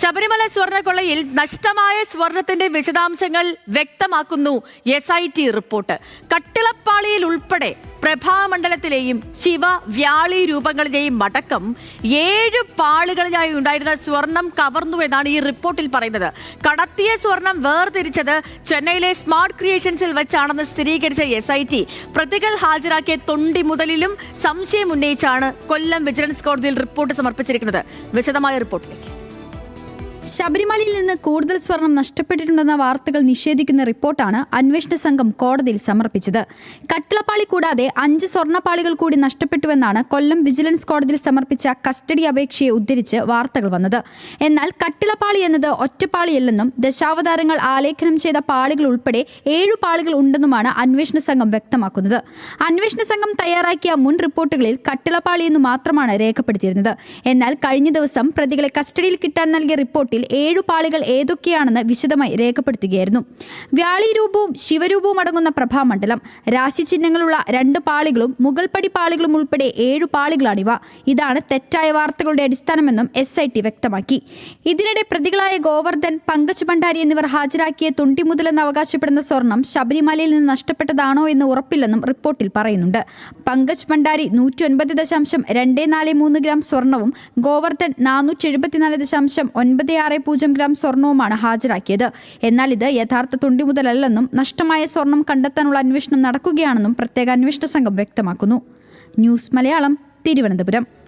ശബരിമല സ്വർണക്കൊള്ളയിൽ നഷ്ടമായ സ്വർണത്തിന്റെ വിശദാംശങ്ങൾ വ്യക്തമാക്കുന്നു എസ് ഐ ടി റിപ്പോർട്ട്. കട്ടിളപ്പാളിയിൽ ഉൾപ്പെടെ പ്രഭാമണ്ഡലത്തിലെയും ശിവ വ്യാളി രൂപങ്ങളിലെയും അടക്കം ഏഴ് പാളികളിലായി ഉണ്ടായിരുന്ന സ്വർണം കവർന്നു എന്നാണ് ഈ റിപ്പോർട്ടിൽ പറയുന്നത്. കടത്തിയ സ്വർണം വേർതിരിച്ചത് ചെന്നൈയിലെ സ്മാർട്ട് ക്രിയേഷൻസിൽ വെച്ചാണെന്ന് സ്ഥിരീകരിച്ച എസ് ഐ ടി പ്രതികൾ ഹാജരാക്കിയ തൊണ്ടി മുതലിലും സംശയം ഉന്നയിച്ചാണ് കൊല്ലം വിജിലൻസ് കോടതിയിൽ റിപ്പോർട്ട് സമർപ്പിച്ചിരിക്കുന്നത്. വിശദമായ റിപ്പോർട്ടിലേക്ക്. ശബരിമലയിൽ നിന്ന് കൂടുതൽ സ്വർണം നഷ്ടപ്പെട്ടിട്ടുണ്ടെന്ന വാർത്തകൾ നിഷേധിക്കുന്ന റിപ്പോർട്ടാണ് അന്വേഷണ സംഘം കോടതിയിൽ സമർപ്പിച്ചത്. കട്ടിളപ്പാളി കൂടാതെ അഞ്ച് സ്വർണപ്പാളികൾ കൂടി നഷ്ടപ്പെട്ടുവെന്നാണ് കൊല്ലം വിജിലൻസ് കോടതിയിൽ സമർപ്പിച്ച കസ്റ്റഡി അപേക്ഷയെ ഉദ്ധരിച്ച് വാർത്തകൾ വന്നത്. എന്നാൽ കട്ടിളപ്പാളി എന്നത് ഒറ്റപ്പാളിയല്ലെന്നും ദശാവതാരങ്ങൾ ആലേഖനം ചെയ്ത പാളികൾ ഉൾപ്പെടെ ഏഴു പാളികൾ ഉണ്ടെന്നുമാണ് അന്വേഷണ സംഘം വ്യക്തമാക്കുന്നത്. അന്വേഷണ സംഘം തയ്യാറാക്കിയ മുൻ റിപ്പോർട്ടുകളിൽ കട്ടിളപ്പാളി എന്ന് മാത്രമാണ് രേഖപ്പെടുത്തിയിരുന്നത്. എന്നാൽ കഴിഞ്ഞ ദിവസം പ്രതികളെ കസ്റ്റഡിയിൽ കിട്ടാൻ നൽകിയ റിപ്പോർട്ടിൽ ഏഴു പാളികൾ ഏതൊക്കെയാണെന്ന് വിശദമായി രേഖപ്പെടുത്തുകയായിരുന്നു. വ്യാളി രൂപവും ശിവരൂപവും അടങ്ങുന്ന പ്രഭാമണ്ഡലം രാശിചിഹ്നങ്ങളുള്ള രണ്ട് പാളികളും മുകൾപ്പടി പാളികളും ഉൾപ്പെടെ ഏഴു പാളികളാണിവ. ഇതാണ് തെറ്റായ വാർത്തകളുടെ അടിസ്ഥാനമെന്നും എസ് ഐ ടി വ്യക്തമാക്കി. ഇതിനിടെ പ്രതികളായ ഗോവർദ്ധൻ പങ്കജ് ഭണ്ഡാരി എന്നിവർ ഹാജരാക്കിയ തുണ്ടിമുതലെന്ന് അവകാശപ്പെടുന്ന സ്വർണം ശബരിമലയിൽ നിന്ന് നഷ്ടപ്പെട്ടതാണോ എന്ന് ഉറപ്പില്ലെന്നും റിപ്പോർട്ടിൽ പറയുന്നുണ്ട്. പങ്കജ് ഭണ്ഡാരി നൂറ്റി ഒൻപത് ദശാംശം രണ്ട് നാല് മൂന്ന് ഗ്രാം സ്വർണവും ഗോവർദ്ധൻ നാനൂറ്റി എഴുപത്തിനാല് ദശാംശം ഒൻപത് ആറ് പൂജ്യം ഗ്രാം സ്വർണവുമാണ് ഹാജരാക്കിയത്. എന്നാൽ ഇത് യഥാർത്ഥ തൊണ്ടിമുതലല്ലെന്നും നഷ്ടമായ സ്വർണം കണ്ടെത്താനുള്ള അന്വേഷണം നടക്കുകയാണെന്നും പ്രത്യേക അന്വേഷണ സംഘം വ്യക്തമാക്കുന്നു. ന്യൂസ് മലയാളം തിരുവനന്തപുരം.